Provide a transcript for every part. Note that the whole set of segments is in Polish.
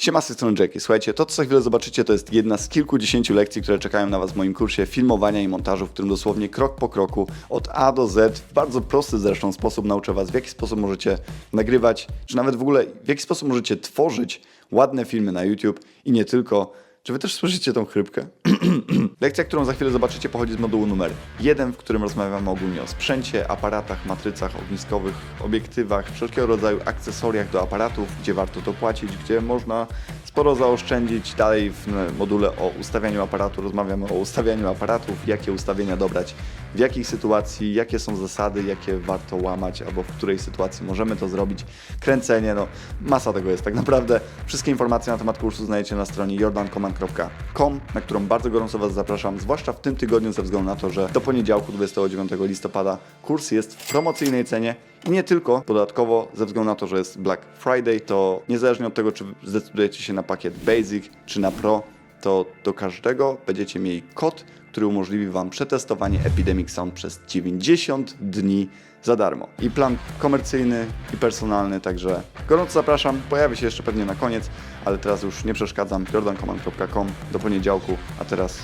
Siema, z tej strony Jackie. Słuchajcie, to co za chwilę zobaczycie to jest jedna z kilkudziesięciu lekcji, które czekają na Was w moim kursie filmowania i montażu, w którym dosłownie krok po kroku, od A do Z, w bardzo prosty zresztą sposób nauczę Was, w jaki sposób możecie nagrywać, czy nawet w ogóle w jaki sposób możecie tworzyć ładne filmy na YouTube i nie tylko. Czy Wy też słyszycie tą chrypkę? Lekcja, którą za chwilę zobaczycie, pochodzi z modułu numer 1, w którym rozmawiamy ogólnie o sprzęcie, aparatach, matrycach ogniskowych, obiektywach, wszelkiego rodzaju akcesoriach do aparatów, gdzie warto to płacić, gdzie można sporo zaoszczędzić. Dalej w module o ustawianiu aparatu rozmawiamy o ustawianiu aparatów, jakie ustawienia dobrać, w jakiej sytuacji, jakie są zasady, jakie warto łamać, albo w której sytuacji możemy to zrobić. Kręcenie, no masa tego jest tak naprawdę. Wszystkie informacje na temat kursu znajdziecie na stronie jordancommand.com, na którą bardzo gorąco Was zapraszam, zwłaszcza w tym tygodniu ze względu na to, że do poniedziałku 29 listopada kurs jest w promocyjnej cenie i nie tylko, dodatkowo ze względu na to, że jest Black Friday, to niezależnie od tego, czy zdecydujecie się na pakiet Basic czy na Pro, to do każdego będziecie mieli kod, który umożliwi Wam przetestowanie Epidemic Sound przez 90 dni za darmo. I plan komercyjny i personalny, także gorąco zapraszam. Pojawi się jeszcze pewnie na koniec, ale teraz już nie przeszkadzam. jordancommand.com do poniedziałku, a teraz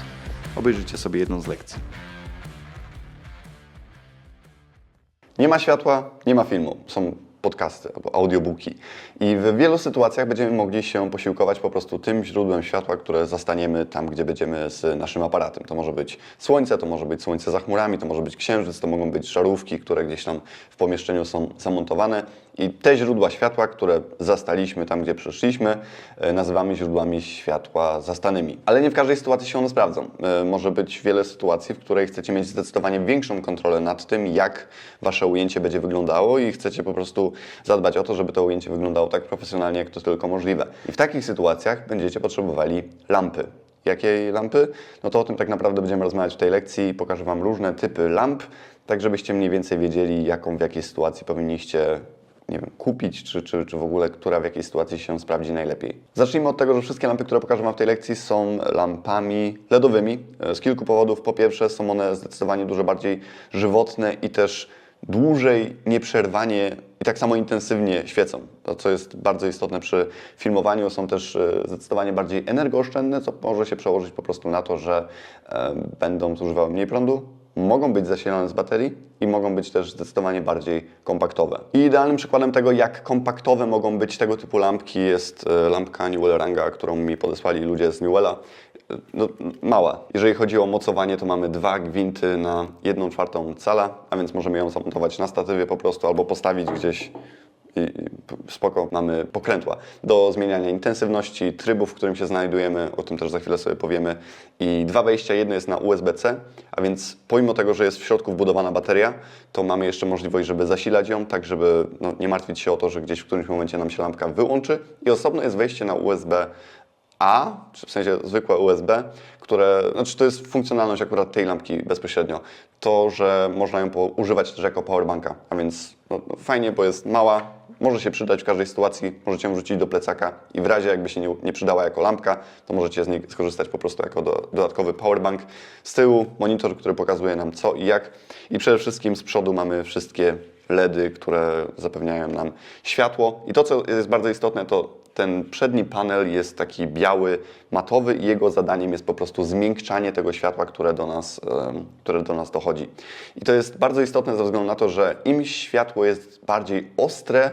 obejrzyjcie sobie jedną z lekcji. Nie ma światła, nie ma filmu. Są podcasty albo audiobooki. I w wielu sytuacjach będziemy mogli się posiłkować po prostu tym źródłem światła, które zastaniemy tam, gdzie będziemy z naszym aparatem. To może być słońce, to może być słońce za chmurami, to może być księżyc, to mogą być żarówki, które gdzieś tam w pomieszczeniu są zamontowane. I te źródła światła, które zastaliśmy tam, gdzie przyszliśmy, e, nazywamy źródłami światła zastanymi. Ale nie w każdej sytuacji się one sprawdzą. E, Może być wiele sytuacji, w której chcecie mieć zdecydowanie większą kontrolę nad tym, jak wasze ujęcie będzie wyglądało i chcecie po prostu zadbać o to, żeby to ujęcie wyglądało tak profesjonalnie, jak to tylko możliwe. I w takich sytuacjach będziecie potrzebowali lampy. Jakiej lampy? No to o tym tak naprawdę będziemy rozmawiać w tej lekcji. Pokażę Wam różne typy lamp, tak żebyście mniej więcej wiedzieli, jaką w jakiej sytuacji powinniście nie wiem, kupić, czy, czy, czy w ogóle która w jakiej sytuacji się sprawdzi najlepiej. Zacznijmy od tego, że wszystkie lampy, które pokażę Wam w tej lekcji są lampami LEDowymi z kilku powodów. Po pierwsze są one zdecydowanie dużo bardziej żywotne i też dłużej, nieprzerwanie i tak samo intensywnie świecą. To, co jest bardzo istotne przy filmowaniu, są też e, zdecydowanie bardziej energooszczędne, co może się przełożyć po prostu na to, że e, będą zużywały mniej prądu, mogą być zasilane z baterii i mogą być też zdecydowanie bardziej kompaktowe. I idealnym przykładem tego, jak kompaktowe mogą być tego typu lampki, jest e, lampka Newell Ranga, którą mi podesłali ludzie z Newella. E, No, mała. Jeżeli chodzi o mocowanie, to mamy dwa gwinty na 1 czwartą cala, a więc możemy ją zamontować na statywie po prostu albo postawić gdzieś i spoko, mamy pokrętła do zmieniania intensywności, trybu, w którym się znajdujemy, o tym też za chwilę sobie powiemy. I dwa wejścia, jedno jest na USB-C, a więc pomimo tego, że jest w środku wbudowana bateria, to mamy jeszcze możliwość, żeby zasilać ją, tak żeby no, nie martwić się o to, że gdzieś w którymś momencie nam się lampka wyłączy. I osobno jest wejście na USB a, czy w sensie zwykłe USB, które, znaczy to jest funkcjonalność akurat tej lampki bezpośrednio, to, że można ją używać też jako powerbanka, a więc no, no, fajnie, bo jest mała, może się przydać w każdej sytuacji, możecie ją wrzucić do plecaka i w razie jakby się nie, nie przydała jako lampka, to możecie z niej skorzystać po prostu jako do, dodatkowy powerbank. Z tyłu monitor, który pokazuje nam co i jak i przede wszystkim z przodu mamy wszystkie LEDy, które zapewniają nam światło i to, co jest bardzo istotne, to ten przedni panel jest taki biały, matowy i jego zadaniem jest po prostu zmiękczanie tego światła, które do nas, które do nas dochodzi. I to jest bardzo istotne ze względu na to, że im światło jest bardziej ostre,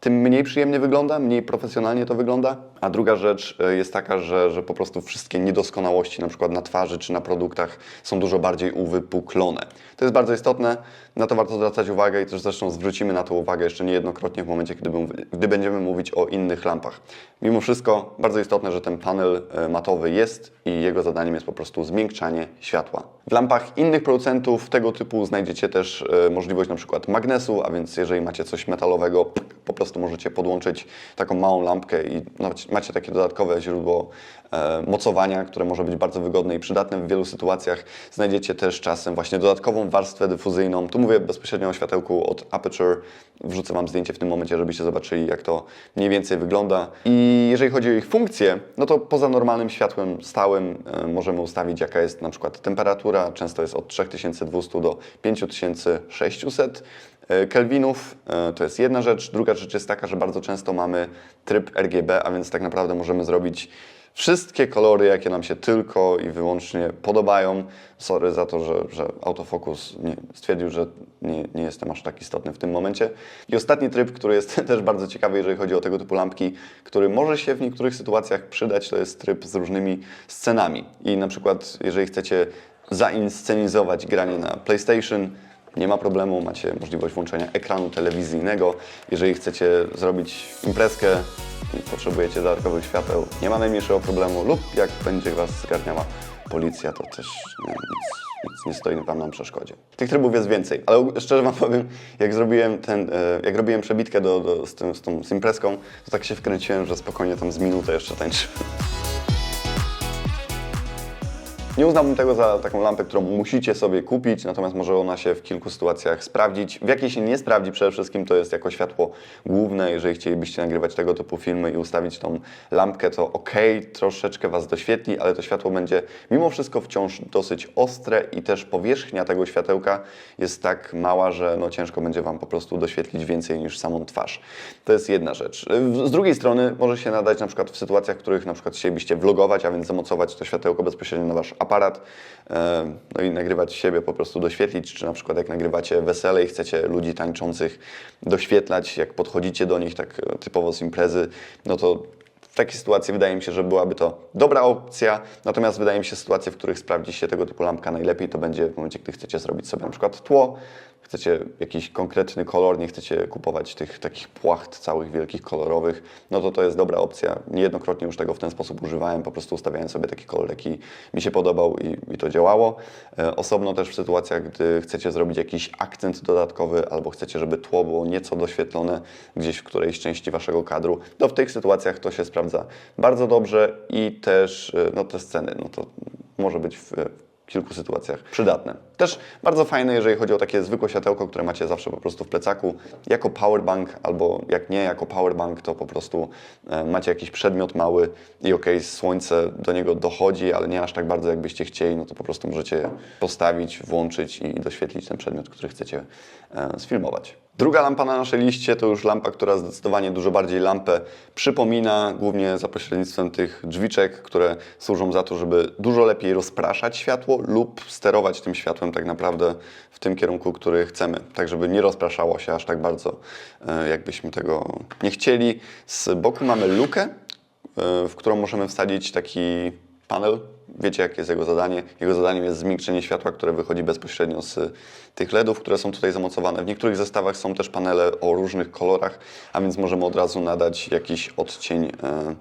tym mniej przyjemnie wygląda, mniej profesjonalnie to wygląda. A druga rzecz e, jest taka, że, że po prostu wszystkie niedoskonałości, na przykład na twarzy czy na produktach, są dużo bardziej uwypuklone. To jest bardzo istotne, na to warto zwracać uwagę i też zresztą zwrócimy na to uwagę jeszcze niejednokrotnie w momencie, bym- gdy będziemy mówić o innych lampach. Mimo wszystko bardzo istotne, że ten panel e, matowy jest i jego zadaniem jest po prostu zmiękczanie światła. W lampach innych producentów tego typu znajdziecie też e, możliwość na przykład magnesu, a więc jeżeli macie coś metalowego, po prostu możecie podłączyć taką małą lampkę i macie takie dodatkowe źródło e, mocowania, które może być bardzo wygodne i przydatne w wielu sytuacjach. Znajdziecie też czasem właśnie dodatkową warstwę dyfuzyjną. Tu mówię bezpośrednio o światełku od Aperture. Wrzucę Wam zdjęcie w tym momencie, żebyście zobaczyli, jak to mniej więcej wygląda. I jeżeli chodzi o ich funkcję, no to poza normalnym światłem stałym e, możemy ustawić, jaka jest na przykład temperatura. Często jest od 3200 do 5600. e, kelwinów. E, To jest jedna rzecz. Druga rzecz jest taka, że bardzo często mamy tryb RGB, a więc tak naprawdę możemy zrobić wszystkie kolory, jakie nam się tylko i wyłącznie podobają. Sorry za to, że, że autofokus nie, stwierdził, że nie, nie jestem aż tak istotny w tym momencie. I ostatni tryb, który jest też bardzo ciekawy, jeżeli chodzi o tego typu lampki, który może się w niektórych sytuacjach przydać, to jest tryb z różnymi scenami. I na przykład, jeżeli chcecie zainscenizować granie na PlayStation, nie ma problemu, macie możliwość włączenia ekranu telewizyjnego. Jeżeli chcecie zrobić imprezkę potrzebujecie dodatkowych świateł, nie ma najmniejszego problemu. Lub jak będzie Was zgarniała policja, to też nie, nic, nic nie stoi Wam na przeszkodzie. Tych trybów jest więcej, ale szczerze Wam powiem, jak zrobiłem, ten, e, jak robiłem przebitkę do, do, z, tym, z tą z imprezką, to tak się wkręciłem, że spokojnie tam z minutę jeszcze tańczyłem. Nie uznałbym tego za taką lampę, którą musicie sobie kupić, natomiast może ona się w kilku sytuacjach sprawdzić. W jakiej się nie sprawdzi przede wszystkim to jest jako światło główne. Jeżeli chcielibyście nagrywać tego typu filmy i ustawić tą lampkę, to ok, troszeczkę Was doświetli, ale to światło będzie mimo wszystko wciąż dosyć ostre i też powierzchnia tego światełka jest tak mała, że no ciężko będzie Wam po prostu doświetlić więcej niż samą twarz. To jest jedna rzecz. Z drugiej strony może się nadać na przykład w sytuacjach, w których na przykład chcielibyście vlogować, a więc zamocować to światełko bezpośrednio na Wasz aparat, e, no i nagrywać siebie, po prostu doświetlić, czy na przykład jak nagrywacie wesele i chcecie ludzi tańczących doświetlać, jak podchodzicie do nich tak e, typowo z imprezy, no to w takiej sytuacji wydaje mi się, że byłaby to dobra opcja, natomiast wydaje mi się sytuacje, w których sprawdzi się tego typu lampka najlepiej, to będzie w momencie, gdy chcecie zrobić sobie na przykład tło, chcecie jakiś konkretny kolor, nie chcecie kupować tych takich płacht całych wielkich kolorowych, no to to jest dobra opcja. Niejednokrotnie już tego w ten sposób używałem, po prostu ustawiałem sobie taki kolor, jaki mi się podobał i, i to działało. E, Osobno też w sytuacjach, gdy chcecie zrobić jakiś akcent dodatkowy albo chcecie, żeby tło było nieco doświetlone gdzieś w którejś części Waszego kadru, to w tych sytuacjach to się sprawdza bardzo dobrze i też e, no, te sceny, no to może być w, w kilku sytuacjach przydatne. Też bardzo fajne, jeżeli chodzi o takie zwykłe światełko, które macie zawsze po prostu w plecaku, jako powerbank, albo jak nie jako powerbank, to po prostu e, macie jakiś przedmiot mały i okej, słońce do niego dochodzi, ale nie aż tak bardzo, jakbyście chcieli, no to po prostu możecie postawić, włączyć i doświetlić ten przedmiot, który chcecie e, sfilmować. Druga lampa na naszej liście to już lampa, która zdecydowanie dużo bardziej lampę przypomina, głównie za pośrednictwem tych drzwiczek, które służą za to, żeby dużo lepiej rozpraszać światło lub sterować tym światłem tak naprawdę w tym kierunku, który chcemy, tak żeby nie rozpraszało się aż tak bardzo, e, jakbyśmy tego nie chcieli. Z boku mamy lukę, e, w którą możemy wsadzić taki panel. Wiecie, jakie jest jego zadanie? Jego zadaniem jest zmiękczenie światła, które wychodzi bezpośrednio z tych LEDów, które są tutaj zamocowane. W niektórych zestawach są też panele o różnych kolorach, a więc możemy od razu nadać jakiś odcień e,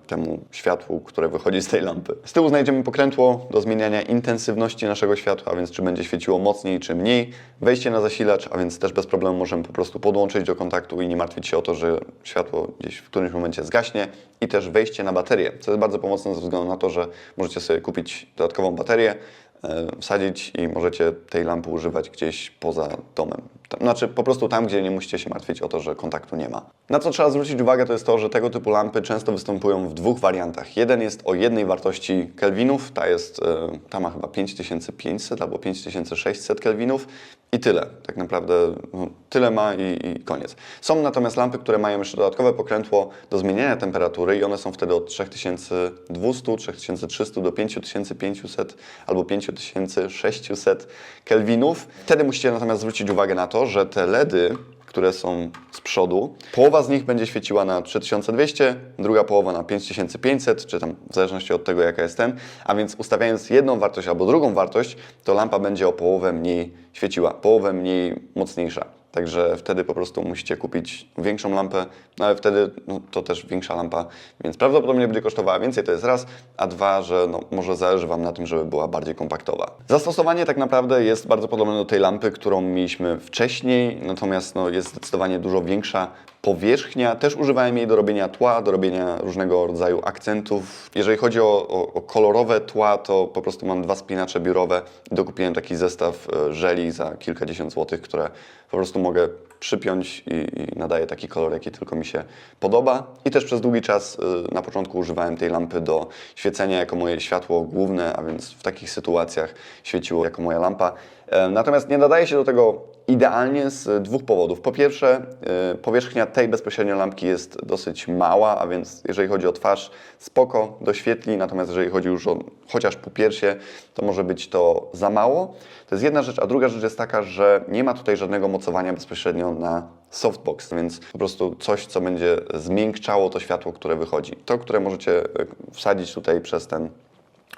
temu światłu, które wychodzi z tej lampy. Z tyłu znajdziemy pokrętło do zmieniania intensywności naszego światła, a więc czy będzie świeciło mocniej, czy mniej. Wejście na zasilacz, a więc też bez problemu możemy po prostu podłączyć do kontaktu i nie martwić się o to, że światło gdzieś w którymś momencie zgaśnie. I też wejście na baterię, co jest bardzo pomocne ze względu na to, że możecie sobie kupić dodatkową baterię, e, wsadzić i możecie tej lampy używać gdzieś poza domem. Znaczy po prostu tam, gdzie nie musicie się martwić o to, że kontaktu nie ma. Na co trzeba zwrócić uwagę, to jest to, że tego typu lampy często występują w dwóch wariantach. Jeden jest o jednej wartości kelwinów, ta jest, e, ta ma chyba 5500 albo 5600 kelwinów i tyle. Tak naprawdę no, tyle ma i, i koniec. Są natomiast lampy, które mają jeszcze dodatkowe pokrętło do zmieniania temperatury i one są wtedy od 3200, 3300 do 5500 albo 5600 kelwinów. Wtedy musicie natomiast zwrócić uwagę na to, że te LEDy które są z przodu. Połowa z nich będzie świeciła na 3200, druga połowa na 5500, czy tam w zależności od tego, jaka jest ten. A więc ustawiając jedną wartość albo drugą wartość, to lampa będzie o połowę mniej świeciła, połowę mniej mocniejsza. Także wtedy po prostu musicie kupić większą lampę, no ale wtedy no, to też większa lampa, więc prawdopodobnie będzie kosztowała więcej, to jest raz, a dwa, że no, może zależy Wam na tym, żeby była bardziej kompaktowa. Zastosowanie tak naprawdę jest bardzo podobne do tej lampy, którą mieliśmy wcześniej, natomiast no, jest zdecydowanie dużo większa powierzchnia. Też używałem jej do robienia tła, do robienia różnego rodzaju akcentów. Jeżeli chodzi o, o, o kolorowe tła, to po prostu mam dwa spinacze biurowe i dokupiłem taki zestaw e, żeli za kilkadziesiąt złotych, które po prostu mogę przypiąć i, i nadaje taki kolor, jaki tylko mi się podoba. I też przez długi czas y, na początku używałem tej lampy do świecenia jako moje światło główne, a więc w takich sytuacjach świeciło jako moja lampa. E, Natomiast nie nadaje się do tego idealnie z dwóch powodów. Po pierwsze, y, powierzchnia tej bezpośrednio lampki jest dosyć mała, a więc jeżeli chodzi o twarz, spoko, doświetli, natomiast jeżeli chodzi już o chociaż popiersie, to może być to za mało. To jest jedna rzecz, a druga rzecz jest taka, że nie ma tutaj żadnego mocowania bezpośrednio na softbox, więc po prostu coś, co będzie zmiękczało to światło, które wychodzi. To, które możecie y, wsadzić tutaj przez ten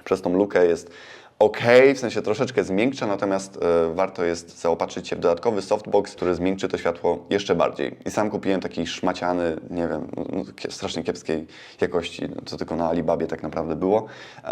przez tą lukę jest ok, w sensie troszeczkę zmiękcza, natomiast e, warto jest zaopatrzyć się w dodatkowy softbox, który zmiękczy to światło jeszcze bardziej. I sam kupiłem taki szmaciany, nie wiem, no, kie- strasznie kiepskiej jakości, no, co tylko na Alibabie tak naprawdę było. E,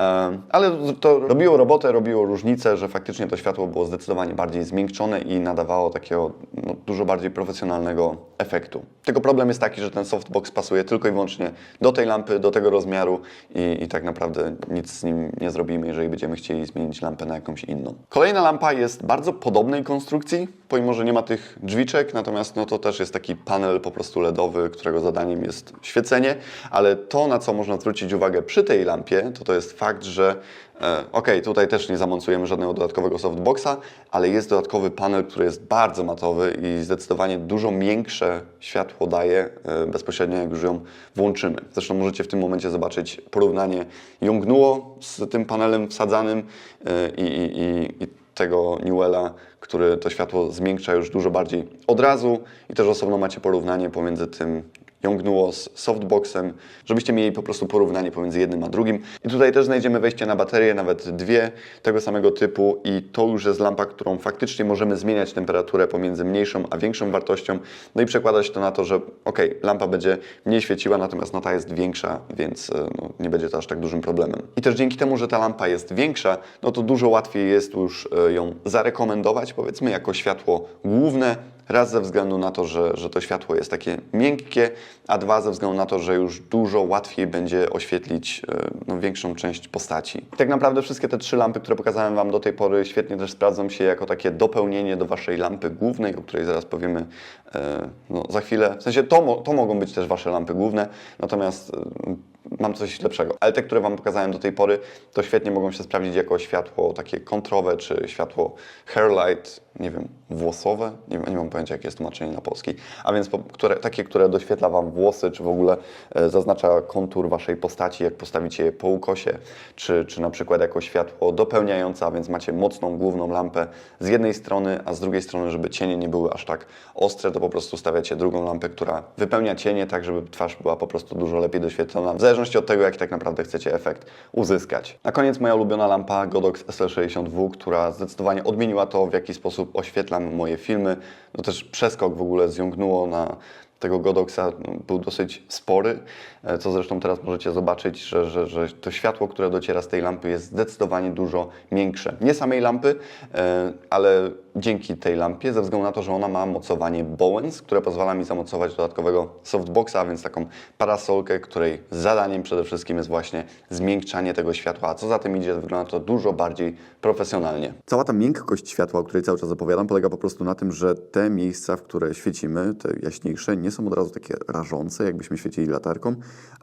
ale to robiło robotę, robiło różnicę, że faktycznie to światło było zdecydowanie bardziej zmiękczone i nadawało takiego no, dużo bardziej profesjonalnego efektu. Tylko problem jest taki, że ten softbox pasuje tylko i wyłącznie do tej lampy, do tego rozmiaru i, i tak naprawdę nic z nim nie zrobimy, jeżeli będziemy chcieli zmienić lampę na jakąś inną. Kolejna lampa jest bardzo podobnej konstrukcji, pomimo, że nie ma tych drzwiczek, natomiast no, to też jest taki panel po prostu LEDowy, którego zadaniem jest świecenie, ale to, na co można zwrócić uwagę przy tej lampie, to to jest fakt, że E, Ok, tutaj też nie zamontujemy żadnego dodatkowego softboxa, ale jest dodatkowy panel, który jest bardzo matowy i zdecydowanie dużo miększe światło daje e, bezpośrednio, jak już ją włączymy. Zresztą możecie w tym momencie zobaczyć porównanie Yongnuo z tym panelem wsadzanym e, i, i, i, i tego Newella, który to światło zmiękcza już dużo bardziej od razu. I też osobno macie porównanie pomiędzy tym Yongnuo z softboxem, żebyście mieli po prostu porównanie pomiędzy jednym a drugim. I tutaj też znajdziemy wejście na baterię, nawet dwie tego samego typu i to już jest lampa, którą faktycznie możemy zmieniać temperaturę pomiędzy mniejszą a większą wartością, no i przekładać to na to, że ok, lampa będzie mniej świeciła, natomiast no ta jest większa, więc e, no, nie będzie to aż tak dużym problemem. I też dzięki temu, że ta lampa jest większa, no to dużo łatwiej jest już e, ją zarekomendować, powiedzmy, jako światło główne, Raz ze względu na to, że, że to światło jest takie miękkie, a dwa ze względu na to, że już dużo łatwiej będzie oświetlić e, no, większą część postaci. Tak naprawdę wszystkie te trzy lampy, które pokazałem Wam do tej pory, świetnie też sprawdzą się jako takie dopełnienie do Waszej lampy głównej, o której zaraz powiemy no, za chwilę. W sensie to, to mogą być też Wasze lampy główne, natomiast e, mam coś lepszego. Ale te, które Wam pokazałem do tej pory, to świetnie mogą się sprawdzić jako światło takie kontrowe, czy światło hairlight, nie wiem, włosowe, nie, nie mam pojęcia, jakie jest tłumaczenie na polski, a więc po, które, takie, które doświetla Wam włosy, czy w ogóle e, zaznacza kontur Waszej postaci, jak postawicie je po ukosie, czy, czy na przykład jako światło dopełniające, a więc macie mocną główną lampę z jednej strony, a z drugiej strony, żeby cienie nie były aż tak ostre, to po prostu stawiacie drugą lampę, która wypełnia cienie tak, żeby twarz była po prostu dużo lepiej doświetlona, w zależności od tego, jaki tak naprawdę chcecie efekt uzyskać. Na koniec moja ulubiona lampa Godox SL60W, która zdecydowanie odmieniła to, w jaki sposób oświetlam moje filmy. No też przeskok w ogóle zjąknęło na tego Godoxa no, był dosyć spory, e, co zresztą teraz możecie zobaczyć, że, że, że to światło, które dociera z tej lampy jest zdecydowanie dużo miększe. Nie samej lampy, e, ale dzięki tej lampie, ze względu na to, że ona ma mocowanie Bowens, które pozwala mi zamocować dodatkowego softboxa, a więc taką parasolkę, której zadaniem przede wszystkim jest właśnie zmiękczanie tego światła, a co za tym idzie, wygląda to dużo bardziej profesjonalnie. Cała ta miękkość światła, o której cały czas opowiadam, polega po prostu na tym, że te miejsca, w które świecimy, te jaśniejsze, nie są od razu takie rażące, jakbyśmy świecili latarką,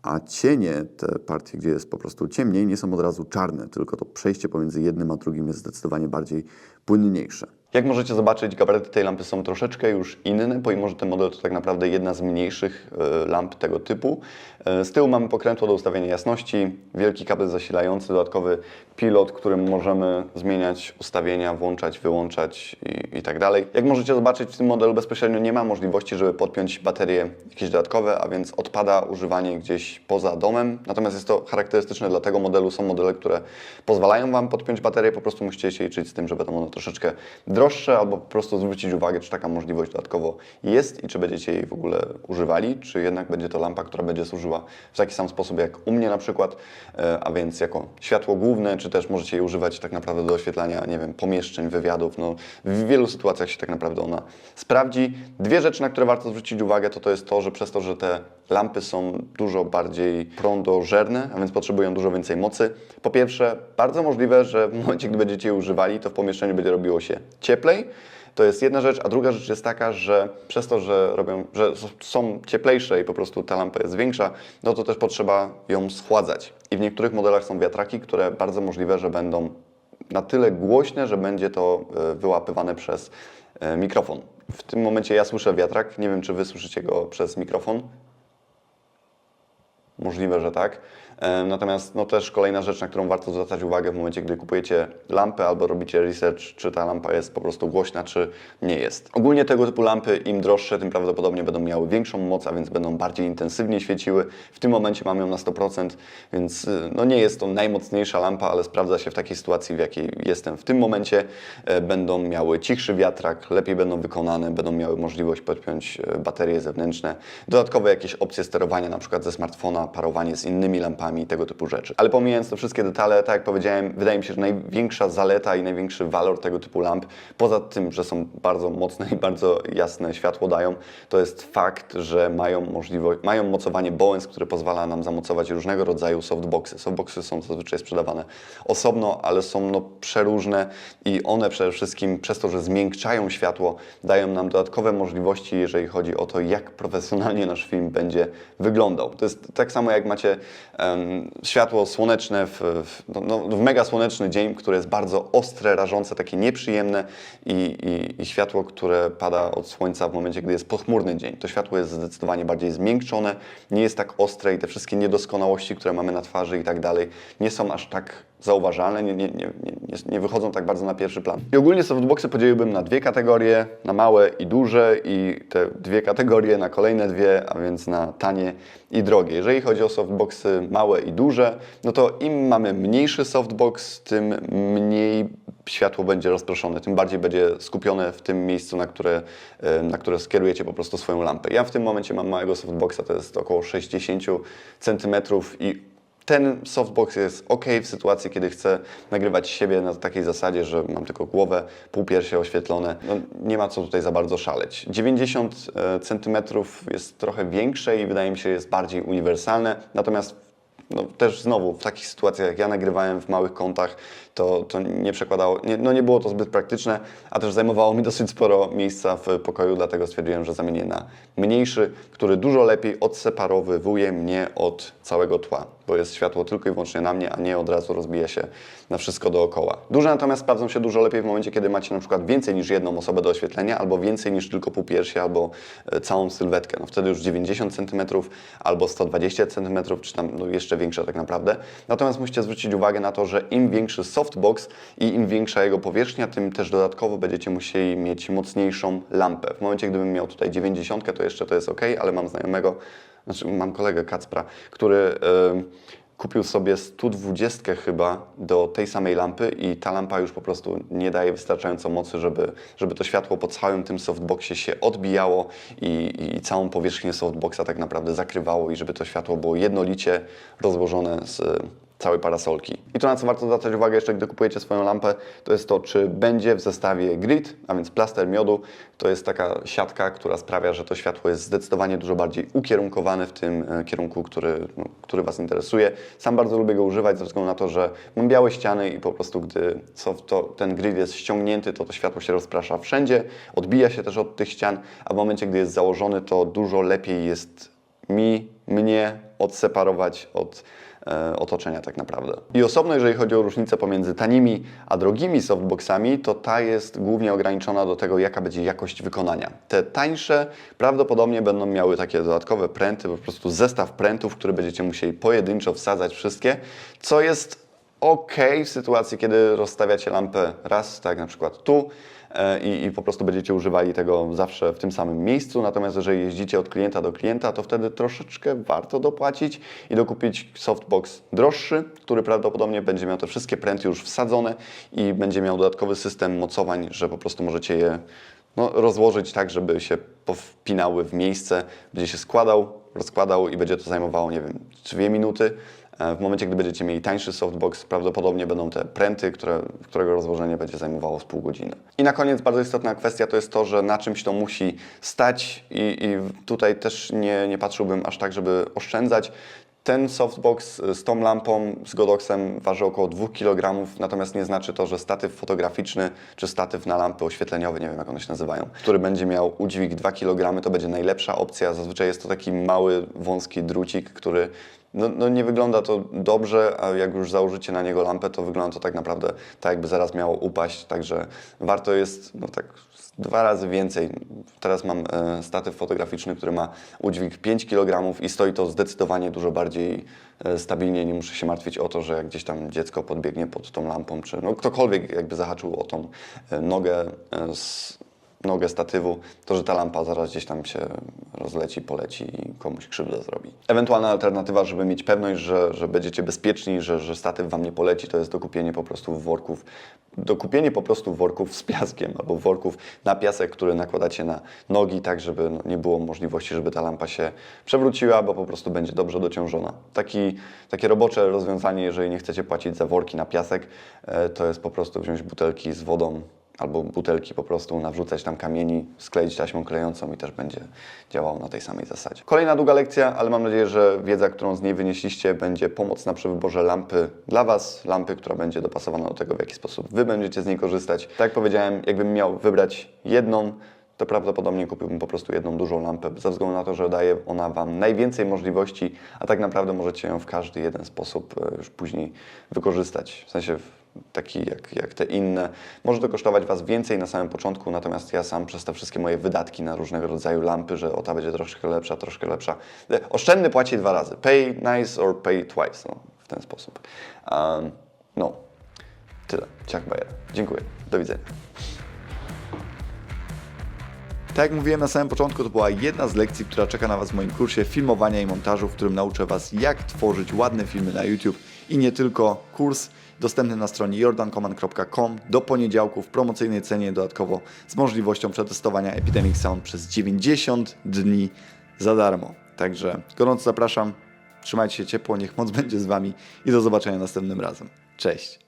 a cienie, te partie, gdzie jest po prostu ciemniej, nie są od razu czarne, tylko to przejście pomiędzy jednym a drugim jest zdecydowanie bardziej płynniejsze. Jak możecie zobaczyć, gabaryty tej lampy są troszeczkę już inne, pomimo że ten model to tak naprawdę jedna z mniejszych e, lamp tego typu. E, Z tyłu mamy pokrętło do ustawienia jasności, wielki kabel zasilający, dodatkowy pilot, którym możemy zmieniać ustawienia, włączać, wyłączać i, i tak dalej. Jak możecie zobaczyć, w tym modelu bezpośrednio nie ma możliwości, żeby podpiąć baterie jakieś dodatkowe, a więc odpada używanie gdzieś poza domem. Natomiast jest to charakterystyczne dla tego modelu. Są modele, które pozwalają Wam podpiąć baterię, po prostu musicie się liczyć z tym, że będą one troszeczkę droższe, albo po prostu zwrócić uwagę, czy taka możliwość dodatkowo jest i czy będziecie jej w ogóle używali, czy jednak będzie to lampa, która będzie służyła w taki sam sposób jak u mnie na przykład, e, a więc jako światło główne, czy też możecie jej używać tak naprawdę do oświetlania, nie wiem, pomieszczeń, wywiadów. No, w wielu sytuacjach się tak naprawdę ona sprawdzi. Dwie rzeczy, na które warto zwrócić uwagę, to to jest to, że przez to, że te lampy są dużo bardziej prądożerne, a więc potrzebują dużo więcej mocy. Po pierwsze, bardzo możliwe, że w momencie, gdy będziecie je używali, to w pomieszczeniu będzie robiło się cieplej. To jest jedna rzecz, a druga rzecz jest taka, że przez to, że robią, że są cieplejsze i po prostu ta lampa jest większa, no to też potrzeba ją schładzać. I w niektórych modelach są wiatraki, które bardzo możliwe, że będą na tyle głośne, że będzie to e, wyłapywane przez e, mikrofon. W tym momencie ja słyszę wiatrak, nie wiem czy wy słyszycie go przez mikrofon. Możliwe, że tak. Natomiast no, też kolejna rzecz, na którą warto zwracać uwagę w momencie, gdy kupujecie lampę albo robicie research, czy ta lampa jest po prostu głośna, czy nie jest. Ogólnie tego typu lampy, im droższe, tym prawdopodobnie będą miały większą moc, a więc będą bardziej intensywnie świeciły. W tym momencie mamy ją na 100%, więc y, no, nie jest to najmocniejsza lampa, ale sprawdza się w takiej sytuacji, w jakiej jestem w tym momencie. E, Będą miały cichszy wiatrak, lepiej będą wykonane, będą miały możliwość podpiąć e, baterie zewnętrzne, dodatkowe jakieś opcje sterowania, na przykład ze smartfona, parowanie z innymi lampami, tego typu rzeczy. Ale pomijając te wszystkie detale, tak jak powiedziałem, wydaje mi się, że największa zaleta i największy walor tego typu lamp, poza tym, że są bardzo mocne i bardzo jasne światło dają, to jest fakt, że mają możliwość, mają mocowanie Bowens, które pozwala nam zamocować różnego rodzaju softboxy. Softboxy są zazwyczaj sprzedawane osobno, ale są no przeróżne i one przede wszystkim przez to, że zmiękczają światło, dają nam dodatkowe możliwości, jeżeli chodzi o to, jak profesjonalnie nasz film będzie wyglądał. To jest tak samo jak macie em, światło słoneczne w, w, no, no, w mega słoneczny dzień, które jest bardzo ostre, rażące, takie nieprzyjemne i, i, i światło, które pada od słońca w momencie, gdy jest pochmurny dzień. To światło jest zdecydowanie bardziej zmiękczone, nie jest tak ostre i te wszystkie niedoskonałości, które mamy na twarzy i tak dalej, nie są aż tak zauważalne, nie, nie, nie, nie, wychodzą tak bardzo na pierwszy plan. I ogólnie softboxy podzieliłbym na dwie kategorie, na małe i duże i te dwie kategorie na kolejne dwie, a więc na tanie i drogie. Jeżeli chodzi o softboxy małe i duże, no to im mamy mniejszy softbox, tym mniej światło będzie rozproszone, tym bardziej będzie skupione w tym miejscu, na które, e, na które skierujecie po prostu swoją lampę. Ja w tym momencie mam małego softboxa, to jest około 60 cm i ten softbox jest ok w sytuacji, kiedy chcę nagrywać siebie na takiej zasadzie, że mam tylko głowę, półpiersie oświetlone. No, nie ma co tutaj za bardzo szaleć. 90 cm jest trochę większe i wydaje mi się jest bardziej uniwersalne, natomiast no, też znowu w takich sytuacjach, jak ja nagrywałem w małych kątach, to, to nie przekładało, nie, no nie było to zbyt praktyczne, a też zajmowało mi dosyć sporo miejsca w pokoju, dlatego stwierdziłem, że zamienię na mniejszy, który dużo lepiej odseparowywuje mnie od całego tła, bo jest światło tylko i wyłącznie na mnie, a nie od razu rozbija się na wszystko dookoła. Duże natomiast sprawdzą się dużo lepiej w momencie, kiedy macie na przykład więcej niż jedną osobę do oświetlenia, albo więcej niż tylko półpiersie, albo e, całą sylwetkę. No wtedy już 90 cm albo 120 cm, czy tam no jeszcze większe tak naprawdę. Natomiast musicie zwrócić uwagę na to, że im większy softbox i im większa jego powierzchnia, tym też dodatkowo będziecie musieli mieć mocniejszą lampę. W momencie, gdybym miał tutaj 90, to jeszcze to jest ok, ale mam znajomego, znaczy mam kolegę Kacpra, który kupił sobie 120 chyba do tej samej lampy i ta lampa już po prostu nie daje wystarczająco mocy, żeby, żeby to światło po całym tym softboxie się odbijało i, i całą powierzchnię softboxa tak naprawdę zakrywało i żeby to światło było jednolicie rozłożone z całej parasolki. I to, na co warto zwracać uwagę jeszcze, gdy kupujecie swoją lampę, to jest to, czy będzie w zestawie grid, a więc plaster miodu. To jest taka siatka, która sprawia, że to światło jest zdecydowanie dużo bardziej ukierunkowane w tym e, kierunku, który, no, który Was interesuje. Sam bardzo lubię go używać ze względu na to, że mam białe ściany i po prostu gdy soft, to, ten grid jest ściągnięty, to to światło się rozprasza wszędzie, odbija się też od tych ścian, a w momencie, gdy jest założony, to dużo lepiej jest mi, mnie odseparować od otoczenia tak naprawdę. I osobno, jeżeli chodzi o różnicę pomiędzy tanimi a drogimi softboxami, to ta jest głównie ograniczona do tego, jaka będzie jakość wykonania. Te tańsze prawdopodobnie będą miały takie dodatkowe pręty, po prostu zestaw prętów, które będziecie musieli pojedynczo wsadzać wszystkie, co jest ok w sytuacji, kiedy rozstawiacie lampę raz, tak na przykład tu, e, i, i po prostu będziecie używali tego zawsze w tym samym miejscu. Natomiast jeżeli jeździcie od klienta do klienta, to wtedy troszeczkę warto dopłacić i dokupić softbox droższy, który prawdopodobnie będzie miał te wszystkie pręty już wsadzone i będzie miał dodatkowy system mocowań, że po prostu możecie je no, rozłożyć tak, żeby się powpinały w miejsce, będzie się składał, rozkładał i będzie to zajmowało, nie wiem, dwie minuty. E, W momencie, gdy będziecie mieli tańszy softbox, prawdopodobnie będą te pręty, które, którego rozłożenie będzie zajmowało z pół godziny. I na koniec bardzo istotna kwestia to jest to, że na czymś to musi stać i, i tutaj też nie, nie patrzyłbym aż tak, żeby oszczędzać. Ten softbox z tą lampą, z Godoxem waży około 2 kg, natomiast nie znaczy to, że statyw fotograficzny czy statyw na lampy oświetleniowe, nie wiem jak one się nazywają, który będzie miał udźwig 2 kg, to będzie najlepsza opcja. Zazwyczaj jest to taki mały, wąski drucik, który no, no nie wygląda to dobrze, a jak już założycie na niego lampę, to wygląda to tak naprawdę tak, jakby zaraz miało upaść, także warto jest no tak dwa razy więcej. Teraz mam e, statyw fotograficzny, który ma udźwig 5 kg i stoi to zdecydowanie dużo bardziej e, stabilnie. Nie muszę się martwić o to, że jak gdzieś tam dziecko podbiegnie pod tą lampą, czy no, ktokolwiek jakby zahaczył o tą e, nogę e, z nogę statywu, to że ta lampa zaraz gdzieś tam się rozleci, poleci i komuś krzywdę zrobi. Ewentualna alternatywa, żeby mieć pewność, że, że będziecie bezpieczni, że, że statyw Wam nie poleci, to jest dokupienie po prostu worków, dokupienie po prostu worków z piaskiem albo worków na piasek, który nakładacie na nogi, tak żeby no, nie było możliwości, żeby ta lampa się przewróciła, bo po prostu będzie dobrze dociążona. Taki, takie robocze rozwiązanie, jeżeli nie chcecie płacić za worki na piasek, e, to jest po prostu wziąć butelki z wodą, albo butelki po prostu nawrzucać tam kamieni, skleić taśmą klejącą i też będzie działało na tej samej zasadzie. Kolejna długa lekcja, ale mam nadzieję, że wiedza, którą z niej wynieśliście, będzie pomocna przy wyborze lampy dla Was, lampy, która będzie dopasowana do tego, w jaki sposób Wy będziecie z niej korzystać. Tak jak powiedziałem, jakbym miał wybrać jedną, to prawdopodobnie kupiłbym po prostu jedną dużą lampę, ze względu na to, że daje ona Wam najwięcej możliwości, a tak naprawdę możecie ją w każdy jeden sposób e, już później wykorzystać. W sensie taki jak, jak te inne. Może to kosztować Was więcej na samym początku, natomiast ja sam przez te wszystkie moje wydatki na różnego rodzaju lampy, że o ta będzie troszkę lepsza, troszkę lepsza. E, Oszczędny płaci dwa razy. Pay nice or pay twice. No, w ten sposób. Um, no, tyle. Ciach Bayer. Dziękuję. Do widzenia. Tak jak mówiłem na samym początku, to była jedna z lekcji, która czeka na Was w moim kursie filmowania i montażu, w którym nauczę Was, jak tworzyć ładne filmy na YouTube i nie tylko. Kurs dostępny na stronie jordancommand.com do poniedziałku w promocyjnej cenie dodatkowo z możliwością przetestowania Epidemic Sound przez 90 dni za darmo. Także gorąco zapraszam, trzymajcie się ciepło, niech moc będzie z Wami i do zobaczenia następnym razem. Cześć!